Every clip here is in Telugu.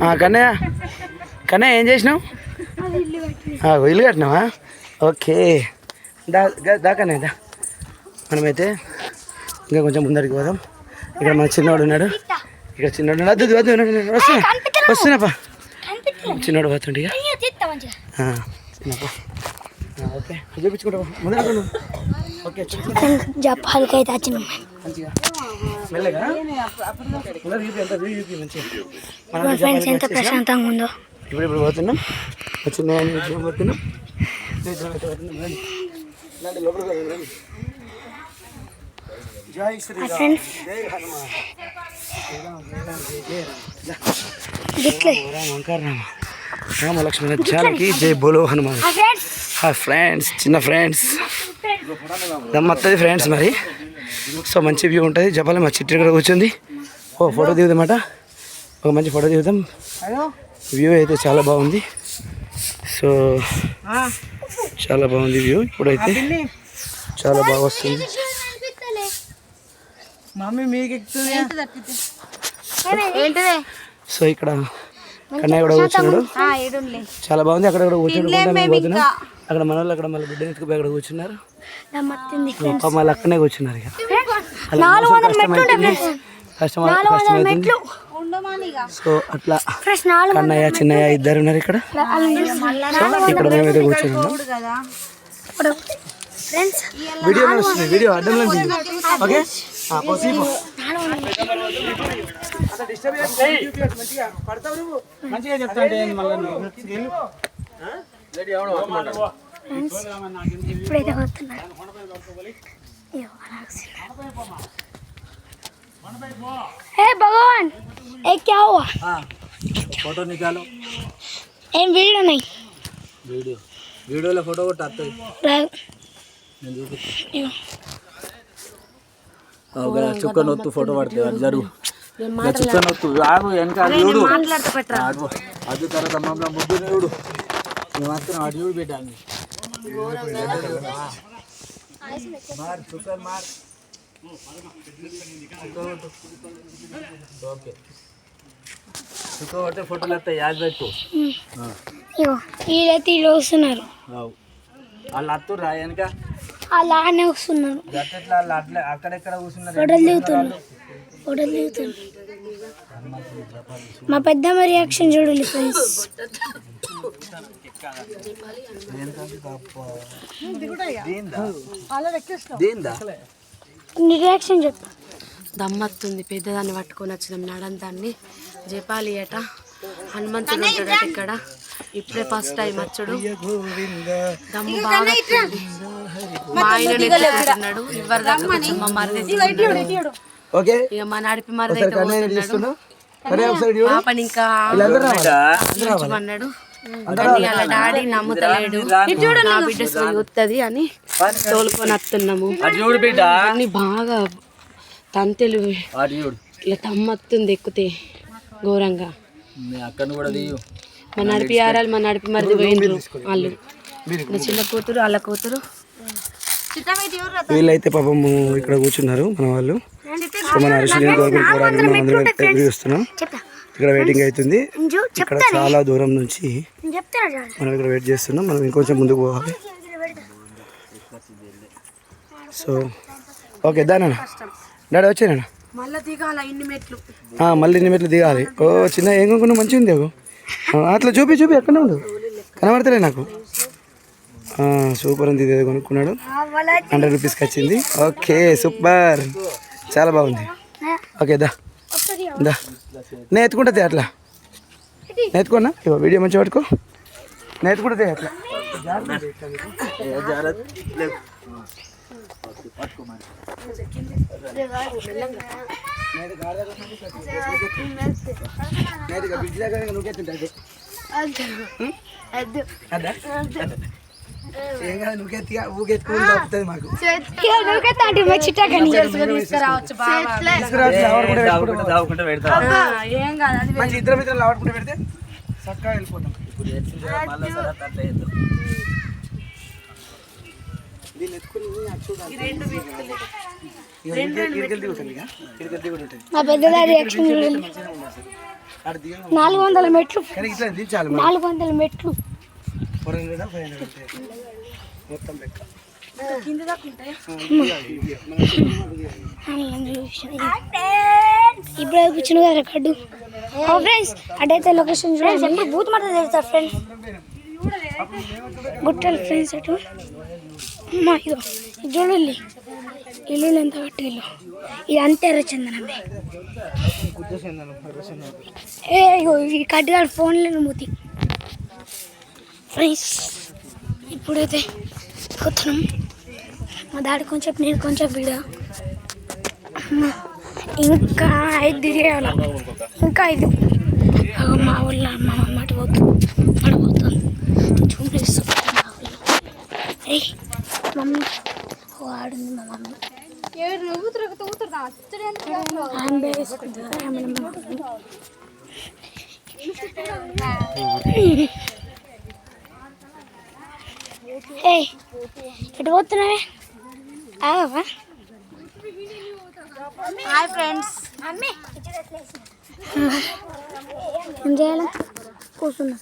కన్నయ్య? కన్నయ్య ఏం చేసినావు? ఇల్లు కట్టినావా? ఓకే. దా దా కన్నయ్య దా. మనమైతే ఇంకా కొంచెం ముందరికి పోదాం. ఇక్కడ మన చిన్నవాడు ఉన్నాడు. ఇక్కడ చిన్నవాడు ఉన్నాడు. వద్దు వద్దు వస్తున్నా. వస్తున్నాపా చిన్నవాడు పోతుండే ఇక. చిన్నప్పా. ఓకే. చూపించుకుంటా ముందర చూపించుకుంటా జపాలకైతే వచ్చినాం మా ఫ్రెండ్స్ జపాన్కి ఎంత. ప్రశాంతంగా ఉందో. ఇప్పుడు ఇప్పుడు పోతున్నాం. వచ్చిన పోతున్నాం. అయితే ఫ్రెండ్స్. రామ్. లక్ష్మణ జై బోలో హనుమాన్. ఫ్రెండ్స్ చిన్న ఫ్రెండ్స్. దమ్మత్తది ఫ్రెండ్స్ మరి. సో మంచి వ్యూ ఉంటుంది. జపాలి మా చిట్టి ఇక్కడ కూర్చుంది. ఓ ఫోటో దిగుదామట. ఒక మంచి ఫోటో దిగుదాం. వ్యూ అయితే చాలా బాగుంది. సో చాలా బాగుంది వ్యూ ఇప్పుడైతే. చాలా బాగా వస్తుంది. సో ఇక్కడ కన్నయ్య కూడా కూర్చున్నాడు. చాలా బాగుంది. అక్కడ కూడా పోతున్నాం. అక్కడ మన వాళ్ళు అక్కడ మళ్ళీ బిడ్డ ఎత్తుకుపోయి అక్కడ కూర్చున్నారు. వాళ్ళు అక్కడనే కూర్చున్నారు ఇక. కష్టం సో అట్లా కన్నయ్య చిన్నయ్య ఇద్దరు ఉన్నారు ఇక్కడ. ఇక్కడ మేమైతే కూర్చున్నాం. ఫ్రెండ్స్ వీడియో నడుస్తుంది వీడియో అడ్డంలో ఉంది. ఓకే? ఆ, పో, సీ, పో. మంచిగా చెప్తాంటే మళ్ళీ ఇప్పుడైతే వస్తున్నారు ఇగో అలా వస్తున్నారు. हे भगवान ये क्या हुआ ఫోటో నికాలో ఏం వీడియో नहीं వీడియో వీడియోలో ఫోటో కొట్టి వస్తుంది రాదు. నేను చూపిస్తాను ఇగో. చుక్క నొత్తు ఫోటో పడుతుంది అది జరుగు ఇక చుక్క నొత్తు ఆగు వెనక అది చూడు ఆగు అది తర్వాత మమ్మల్ని ముద్దు చూడు మేము మాత్రం అటు చూడు పెట్టాను మార్ ఓకే. ఫోటోలు వస్తాయి యాద పెట్టు. వీళ్ళైతే వీళ్ళు వస్తున్నారు. వాళ్ళు అత్తుర్రా వెనక? అలానే వస్తున్నారు. వాళ్ళు అట్లా అక్కడెక్కడ కూర్చున్నారు? ఫోటోలు దిగుతున్నారు. ఫోటోలు దిగుతున్నారు. మా పెద్దమ్మ రియాక్షన్ చూడండి ఫ్రెండ్స్ దీందా? నీ రియాక్షన్ చెప్పు. దమ్మత్తుంది పెద్దదాన్ని పట్టుకొని వచ్చినాం నడంతాన్ని జపాలి అట హనుమంతుడు ఉంటాడట ఇక్కడ. ఇప్పుడే ఫస్ట్ టైం వచ్చుడు. దమ్ము బాగా. మా ఆయన దాకా కొంచెం మా మరిది. ఓకే. ఇక మా నడిపి మరిది అయితే వాళ్ళ డాడీ నమ్ముతలేడు. నా బిడ్డ చూస్తుంది అని తోలుకొని వస్తున్నాము అన్ని బాగా తంతెలు ఇట్లా తమ్మత్తుంది ఎక్కితే ఘోరంగా. మీ అక్కను కూడా తీయు. మా నడిపి ఆరాలు మా నడిపి మరిది పోయిండ్రు వాళ్ళు. చిన్న కూతురు వాళ్ళ కూతురు. వీళ్ళైతే పాపము ఇక్కడ కూర్చున్నారు మన వాళ్ళు. సో మన అరిశిని గవర్నమెంట్ పోవడానికి మనం అందరం ఎదురు చూస్తున్నాం. ఇక్కడ వెయిటింగ్ అవుతుంది. ఇక్కడ చాలా దూరం నుంచి మనం ఇక్కడ వెయిట్ చేస్తున్నాం. మనం ఇంకొంచెం ముందుకు పోవాలి. సో ఓకే దానా డాడీ వచ్చానా మళ్ళా దిగాల ఇన్ని మెట్లు? మళ్ళీ ఇన్ని మెట్లు దిగాలి. ఓ చిన్న ఏం కొనుక్కున్నావు మంచిగా ఉంది అట్లా చూపి చూపి ఎక్కడ ఉండు. కనబడతలే నాకు. సూపర్ ఉంది ఇదేదో కొనుక్కున్నాడు. హండ్రెడ్ రూపీస్కి వచ్చింది. Okay super. చాలా బాగుంది. ఓకే దా. దా. నేను ఎత్తుకుంటుంది అట్లా. నేను ఎత్తుకున్నా ఇగో వీడియో మంచిగా పట్టుకో. నేను ఎత్తుకుంటుంది అట్లా. అదా. ఏం కాదు ఊకెత్తుకుని తప్పుతుంది మాకు. మంచి ఇద్దరు ఇద్దరు పెడితే చక్కగా వెళ్ళిపోతాం. నాలుగు వందల మెట్లు. నాలుగు వందల మెట్లు. ఫోర్ హండ్రెడ్ ఫైవ్ హండ్రెడ్ మొత్తం లెక్క. కింద దాకా ఉంటాయా ఇప్పుడు కూర్చుని కదా కడ్డు ఫ్రెండ్స్ అటైతే లొకేషన్ చూడండి. ఎప్పుడు బూత్ మాట తెలుస్తారు ఫ్రెండ్స్? గుట్టలు ఫ్రెండ్స్ అటు. అమ్మా ఇదో చూడండి ఇల్లు ఎంత కట్టి ఇల్లు ఇది అంతే రచందనమే ఏ ఇగో ఈ కట్టుగాడు ఫోన్లో మూతి. ఫ్రెండ్స్ ఇప్పుడైతే పోతున్నాం మా డాడీ కొంచెం నేను కొంచెం వీడియో ఇంకా ఐదు తిరిగేయాలి? ఇంకా ఐదు. మా ఊళ్ళో మా అటు పోతుంది పోతుంది చూపిస్తుంది ఏ మమ్మీ. ఓ ఆడుంది మా మమ్మీ. ఆమె వేసుకుంటుందా ఏమైనా ఉంటుంది ఏ ఎటు పోతున్నావే? ఆవా హాయ్ ఫ్రెండ్స్. ఏం చేయాలి? కూర్చున్నా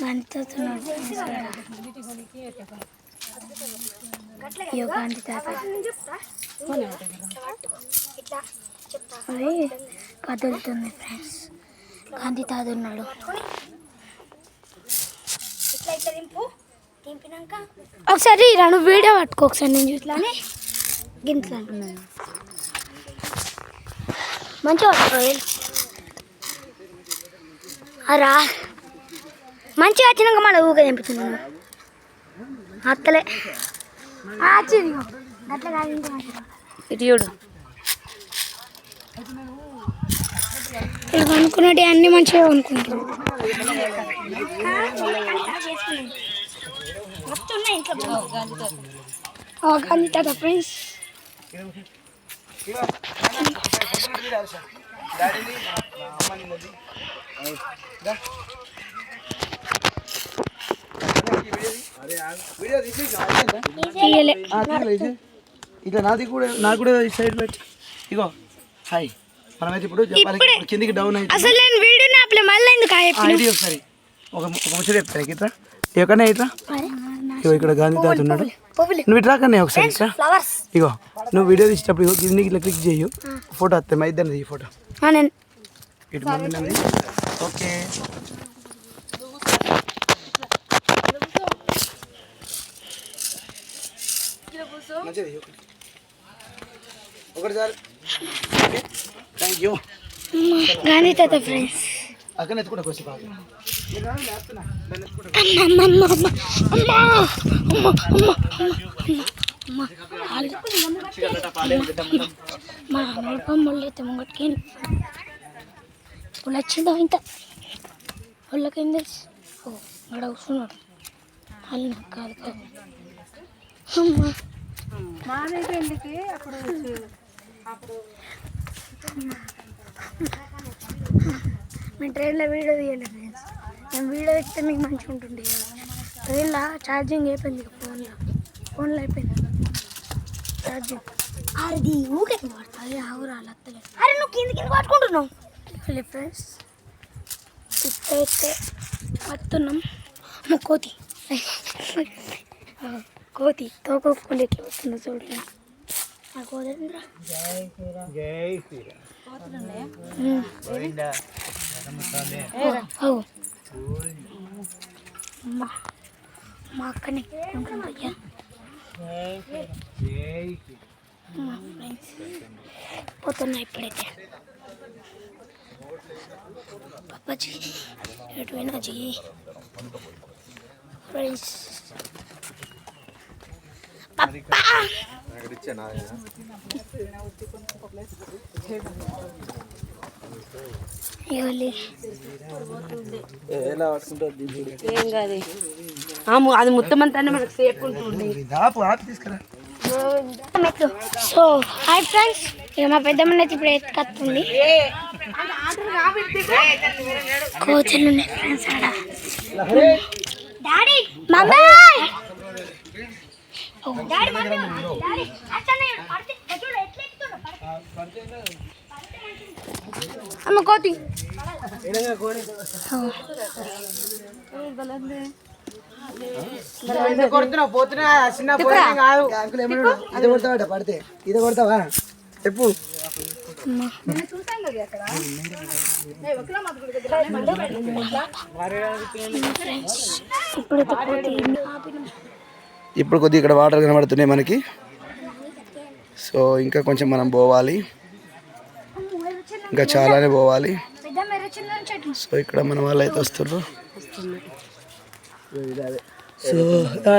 గాంధీ తాత. కదులుతుంది ఫ్రెండ్స్ గాంధీ తాత ఉన్నాడు. ఒకసారి రెండు వీడియో పట్టుకో ఒకసారి నేను చూట్లానే గింతలాను మంచిగా. అరా మంచిగా వచ్చినాక మళ్ళీ ఊకే తెంపుతున్నాను అత్తలే. వచ్చింది. అట్లా. ఇటు చూడు. ఇక్కడ అనుకున్నట్టు అన్ని మంచిగా గాంధీ తాత ఫ్రెండ్స్? తీసి తీయలే ఇట్లా నాది కూడా నాకు కూడా ఈ సైడ్ పెట్టి ఇగో హాయ్ మనమైతే ఇప్పుడు. కిందికి డౌన్ అయితే. అసలు నేను వీడియో నాపలే మళ్ళీ ఎందుకు ఒకసారి. ఒక ఒక ముచ్చట చెప్తాను ఇట్లా ఎక్కడనే ఇట్లా ఇగో ఇక్కడ గాంధీ తాత ఉన్నాడు. నువ్వు ఇట్లా కన్నా ఒకసారి ఇగో నువ్వు వీడియో తీసేటప్పుడు ఇగో కిందికి ఇట్లా క్లిక్ చేయు. ఫోటో వస్తాయి మా ఇద్దరిది ఈ ఫోటో ఇటు మమ్మీ ఓకే. ఒకటి సార్ థ్యాంక్ యూ గాంధీ తాత ఫ్రెండ్స్ అక్కడ ఎత్తుకుంటా కొంచెం బాగా అమ్మ అమ్మ అమ్మ అమ్మ అమ్మ అమ్మ అమ్మ మా నడపమ్మళ్ళు అయితే ముంగటికి వాళ్ళు వచ్చిందో ఇంత? వాళ్ళకేం తెలుసు? ఓ గడ కూర్చున్నాడు. వాళ్ళు నాకు కాదు కాదు అమ్మ. మేము ట్రైన్లో వీడియో తీయాలి ఫ్రెండ్స్. మేము వీడియో ఇస్తే మీకు మంచిగా ఉంటుంది ట్రైన్లో ఛార్జింగ్ అయిపోయింది ఫోన్లో. ఫోన్లో అయిపోయింది. ఛార్జింగ్. అది ఊకే పడుతుంది అదే ఆగురాలు అత్తలేదు అరే నువ్వు కింద కింద పట్టుకుంటున్నావు ఫ్రెండ్స్. ఇప్పుడైతే వస్తున్నాం. అమ్మ కోతి. ఆ, కోతి తోకొప్పుకుంటే ఎట్లా వస్తుందో చూడండి ఆ కోదండ్రా ఓ మా మా అక్కని మా ఫ్రెండ్స్ పోతున్నా ఇప్పుడైతే పప్పాజీ ఎటు పోయినా ఫ్రెండ్స్ పప్పా ఏం కాదు. అది మొత్తం అంతా మనకు సేఫ్ ఉంటుంది సో హాయ్ ఫ్రెండ్స్ ఇక మా పెద్దమ్మని అయితే ఇప్పుడు ఎత్తుకొస్తుంది. కోతులు ఉన్నాయి ఫ్రెండ్స్ ఆడ. Daddy mummy! Daddy mummy! Daddy అచ్చనే పడితే చూడు ఎట్లా ఎక్కుతుండు పడితే. అమ్మ కోతి. కొడుతున్నావు పోతున్నా చిన్న కాదు. ఇది కొడతావాట పడితే. ఇది కొడతావా? చెప్పు. ఇప్పుడు కొద్దిగా ఇక్కడ వాటర్ కనబడుతున్నాయి మనకి. సో ఇంకా కొంచెం మనం పోవాలి. ఇంకా చాలానే పోవాలి. సో ఇక్కడ మన వాళ్ళు అయితే వస్తున్నారు సో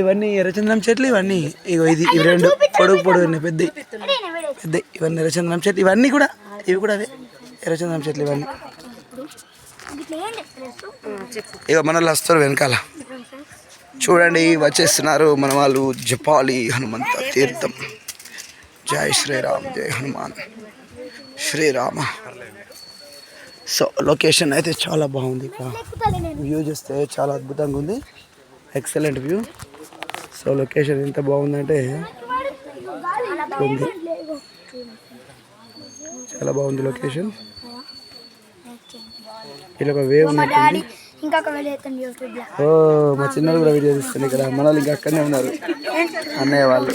ఇవన్నీ ఎర్రచంద్రం చెట్లు ఇవన్నీ ఇగో ఇది ఇవి రెండు పొడుగు పొడుగు ఉన్నాయి పెద్ద పెద్ద ఇవన్నీ ఎర్రచంద్రం చెట్లు ఇవన్నీ కూడా ఇవి కూడా అదే ఎర్రచంద్రం చెట్లు ఇవన్నీ. ఇట్లా ఇక మన వాళ్ళు వస్తారు వెనకాల. చూడండి వచ్చేస్తున్నారు మన వాళ్ళు జపాలి హనుమంత తీర్థం. జై శ్రీరామ్ జై హనుమాన్. శ్రీరామ. సో లొకేషన్ అయితే చాలా బాగుంది ఇక్కడ. వ్యూ చూస్తే చాలా అద్భుతంగా ఉంది. ఎక్సలెంట్ వ్యూ సో లొకేషన్ ఎంత బాగుందంటే ఉంది. చాలా బాగుంది లొకేషన్ ఇలా ఒక వేవ్ ఉన్నట్టుంది. ఓ మా చిన్నలు కూడా వీడియో తీస్తుంది ఇక్కడ. మన వాళ్ళు ఇంకా అక్కడనే ఉన్నారు. అన్నయ్య వాళ్ళు.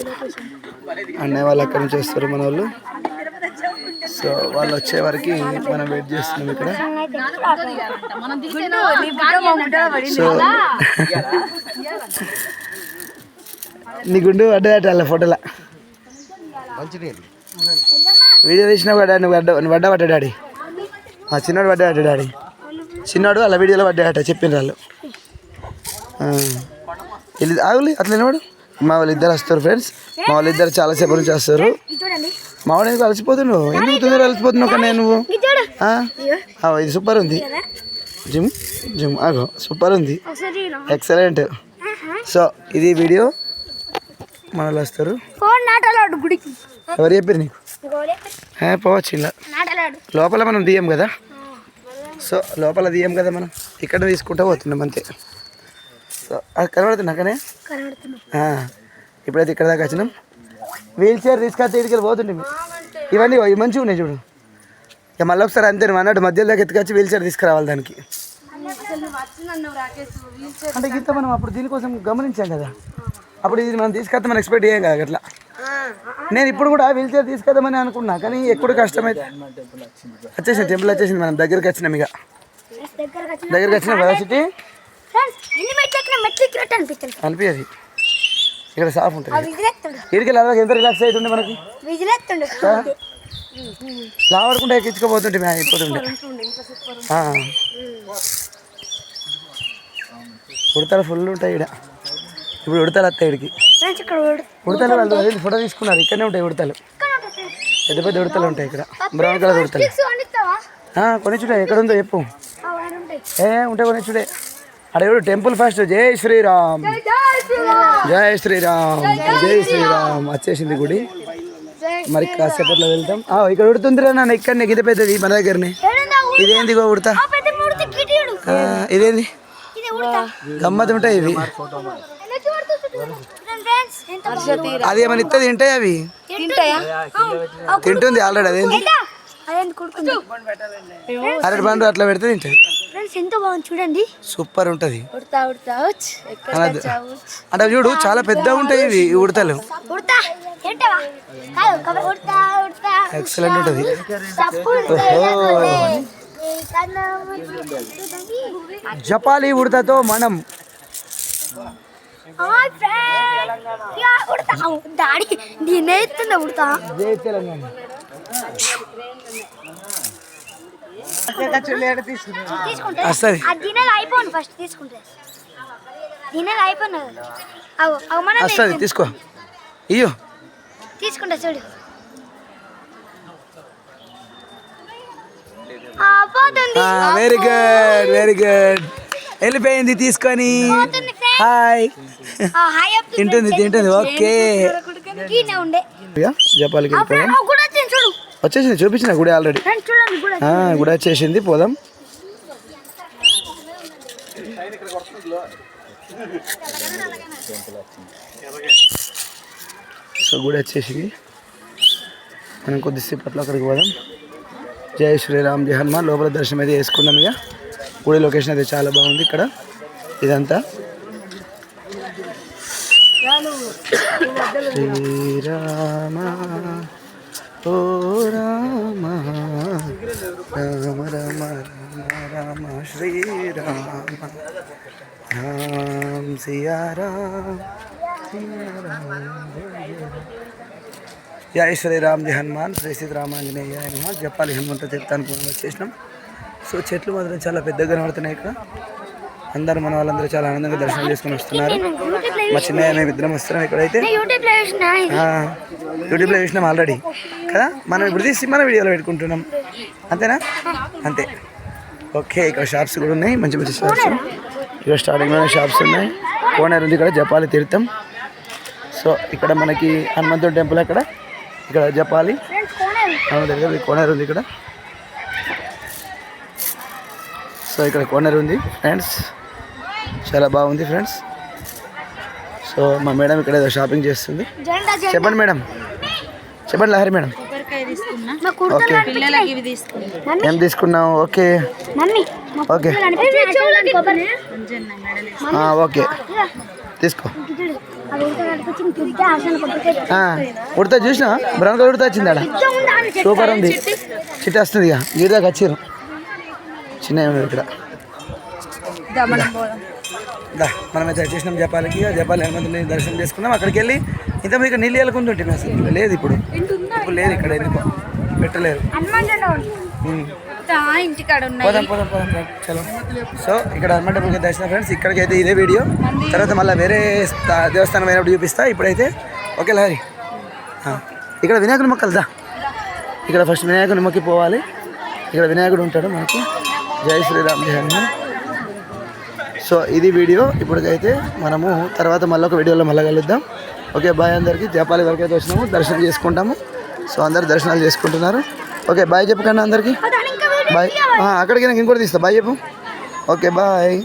అన్నయ్య వాళ్ళు అక్కడి నుంచి వస్తారు మన వాళ్ళు సో వాళ్ళు వచ్చే వరకు మనం వెయిట్ చేస్తున్నాం ఇక్కడ. సో నీ గుండు పెట్టాలి వాళ్ళ ఫోటోలా. వీడియో తీసిన కూడా నువ్వు అడ్డ నువ్వు అడ్డ పడ్డా డాడీ? మా చిన్నోడు పడ్డాడు డాడీ? చిన్నోడు అలా వీడియోలో పడ్డాడట చెప్పిన వాళ్ళు. ఆగులే వీళ్ళు వాడు. మా వాళ్ళు ఇద్దరు వస్తారు ఫ్రెండ్స్ మా వాళ్ళు ఇద్దరు చాలాసేపు నుంచి వస్తారు. ఇది చూడండి మా వాడు ఎందుకు అలసిపోతున్నావు ఎందుకు తొందరగా అలసిపోతున్నావు కానీ నువ్వు ఇది సూపర్ ఉంది. జిమ్ జిమ్ ఆగో. సూపర్ ఉంది. ఎక్సలెంట్ సో ఇది వీడియో. మన వాళ్ళు వస్తారు ఎవరు చెప్పారు నీకు? పోవచ్చు ఇలా. లోపల మనం తీయం కదా? సో లోపల తీయం కదా మనం? ఇక్కడ తీసుకుంటా పోతున్నాం అంతే. సో అది కనబడుతున్నాం. ఆ, ఇప్పుడైతే ఇక్కడ దాకా వచ్చినాం. వీల్ చైర్ తీసుకొస్తే ఇక్కడికి పోతుండే ఇవన్నీ ఇవి మంచిగా ఉన్నాయి చూడు. ఇక మళ్ళీ ఒకసారి అంతే అన్నట్టు మధ్యలో దాకా ఎత్తుకొచ్చి వీల్ చైర్ తీసుకురావాలి దానికి. అంటే గీత మనం అప్పుడు దీనికోసం గమనించాం కదా. అప్పుడు ఇది మనం తీసుకొస్తే మనం ఎక్స్పెక్ట్ చేయం కదా అట్లా. నేను ఇప్పుడు కూడా వీల్ చైర్ తీసుకొద్దామని అనుకున్నా కానీ ఎప్పుడు కష్టమైతే వచ్చేసింది టెంపుల్ వచ్చేసింది మనం. దగ్గరికి వచ్చినాం ఇక. దగ్గరకు వచ్చిన కదా సిటీ? అనిపించదు ఇక్కడ సాఫ్ ఉంటుంది ఇడికి వెళ్ళాలి ఎంత రిలాక్స్ అవుతుండే మనకి? విజిలేస్తుండు లావడుకుంటే ఎక్కించుకోపోతుంటే మేము అయిపోతుండే. ఉడతలు ఫుల్ ఉంటాయి ఇక్కడ ఇప్పుడు ఉడతలు వస్తాయి ఇడికి ఫ్రెండ్స్ ఇక్కడ ఉడతలు వాళ్ళు ఫోటో తీసుకున్నారు ఇక్కడనే ఉంటాయి ఉడతలు. పెద్ద పెద్ద ఉడతలు ఉంటాయి ఇక్కడ. బ్రౌన్ కలర్ ఉడతలు. ఆ, కొనిచ్చుడే ఎక్కడ ఉందో చెప్పు. ఉంటాయి ఏ ఉంటే కొనిచ్చుడే. అక్కడ ఎవడు టెంపుల్ ఫస్ట్. జై శ్రీరామ్. జై శ్రీరామ్. జై శ్రీరామ్. వచ్చేసింది గుడి. మరి కాసేపట్లో వెళ్తాం. ఆ, ఇక్కడ ఉడుతుందిరా నాన్న ఇక్కడ గిద పెద్దది మన దగ్గరనే. ఇదేంది గో ఉడతా? ఇదేంది? గమ్మత్ ఉంటాయి ఇవి. ఎలా చూడుతుంది ఫ్రెండ్స్. ఎంత బాగుంది. అది ఏమైనా ఇస్తుంది తింటాయి అవి? తింటాయా? తింటుంది ఆల్రెడీ అదేంది? అరటి పండు అట్లా పెడితే తింటుంది ఫ్రెండ్స్ ఎంత బాగుంది చూడండి. సూపర్ ఉంటుంది. ఉడతా ఉడతా అంటే చూడు చాలా పెద్ద ఉంటాయి ఇవి ఉడతలు. ఎక్సలెంట్ ఉంటుంది. జపాలి ఉడతతో మనం యా ఉడతా. తెలంగాణ తీసుకుంటే వస్తుంది ఆ దినాలు అయిపోను ఫస్ట్ తీసుకుంటే దినాలు అయిపోను అవు అవు మన వస్తుంది తీసుకో. ఇయ్యో. తీసుకుంటా చూడు. వెరీ గుడ్ వెరీ గుడ్ వెళ్ళిపోయింది తీసుకొని. హాయ్. తింటుంది తింటుంది ఓకే. జపాలికి వెళ్ళిపోయాం ఫ్రెండ్, ఆ, కూడా వచ్చింది చూడు వచ్చేసింది చూపించిన గుడి ఆల్రెడీ గుడి. వచ్చేసింది పోదాం. సో గుడి వచ్చేసింది. మనం కొద్దిసేపట్లో అక్కడికి పోదాం. జై శ్రీరామ్ జై హనుమాన్. లోపల దర్శనం అయితే చేసుకున్నాం ఇక. గుడి లొకేషన్ అయితే చాలా బాగుంది ఇక్కడ. ఇదంతా. శ్రీరామ. ఓ రామ రామ రామ రామ రామ. శ్రీరామ రామ్ సియా రామ్ సియా రామ్. శ్రీరామ్ జై హనుమాన్ శ్రీ సీతారామాంజనేయ హనుమాన్. చెప్పాలి హనుమంత చెప్తాను చేసినాం వచ్చేసినాం సో చెట్లు మాత్రం చాలా పెద్దగా కనబడుతున్నాయి ఇక్కడ. అందరు మన వాళ్ళందరూ చాలా ఆనందంగా దర్శనం చేసుకుని వస్తున్నారు. మా చిన్నయ్య మేము ఇద్దరం వస్తున్నాం ఇక్కడైతే. యూట్యూబ్లో చూసిన ఆల్రెడీ కదా? మనం ఇప్పుడు తీసి మన వీడియోలో పెట్టుకుంటున్నాం. అంతేనా? అంతే. ఓకే ఇక్కడ షాప్స్ కూడా ఉన్నాయి. మంచి మంచి షాప్స్ ఇక్కడ స్టార్టింగ్లోనే షాప్స్ ఉన్నాయి. కోనేరు ఉంది ఇక్కడ జపాలి తీర్థం సో ఇక్కడ మనకి హనుమంతుడి టెంపుల్ అక్కడ ఇక్కడ జపాలి ఈ కోనేరు ఉంది. ఇక్కడ. సో ఇక్కడ కోనేరు ఉంది. ఫ్రెండ్స్ చాలా బాగుంది ఫ్రెండ్స్. సో మా మేడం ఇక్కడ ఏదో షాపింగ్ చేస్తుంది. చెప్పండి మేడం. చెప్పండి లహరి మేడం. మా ఓకే. పిల్లలకి ఇవి తీసుకున్నాం. ఏం తీసుకున్నావు? ఓకే. Mummy okay. ఆ, ఓకే. తీసుకో. అది ఉడత చూసినా? బ్రౌన్ కలర్ ఉడతా వచ్చింది ఆడ సూపర్ ఉంది. చిట్టి. వస్తుంది ఇక. గీడ దాకా వచ్చారు చిన్న ఇక్కడ. దా మనమైతే వచ్చేసినాం జపాలకి జపాలి హనుమంతుని దర్శనం చేసుకున్నాం. అక్కడికి వెళ్ళి ఇంత మీకు నీళ్ళు వెళ్ళకుంటుంటే అసలు? ఇక్కడ లేదు ఇప్పుడు. ఇప్పుడు లేదు ఇక్కడ ఎందుకు? పెట్టలేరు పోదాం పోదాం పోదాం పోదాం. చలో. సో ఇక్కడ హనుమాన్ టెంపుల్కి దర్శనం ఫ్రెండ్స్ ఇక్కడికి అయితే ఇదే వీడియో. తర్వాత మళ్ళీ వేరే స్థా- దేవస్థానం అయినప్పుడు చూపిస్తా ఇప్పుడైతే. ఓకే లహరి ఇక్కడ వినాయకుడి మొక్కలు దా. ఇక్కడ ఫస్ట్ వినాయకుడి మొక్కి పోవాలి. ఇక్కడ వినాయకుడు ఉంటాడు మనకి. జై శ్రీరామ్ జై హనుమాన్. సో ఇది వీడియో. ఇప్పటికైతే మనము తర్వాత మళ్ళీ ఒక వీడియోలో మళ్ళీ కలుద్దాం. ఓకే బాయ్ అందరికీ. జపాలి వరకు అయితే వచ్చినాము. దర్శనం చేసుకుంటాము. సో అందరు దర్శనాలు చేసుకుంటున్నారు. ఓకే బాయ్ చెప్పకండి అందరికీ. బాయ్. అక్కడికి నాకు ఇంకోటి తీస్తా. బాయ్ చెప్పు. Okay bye.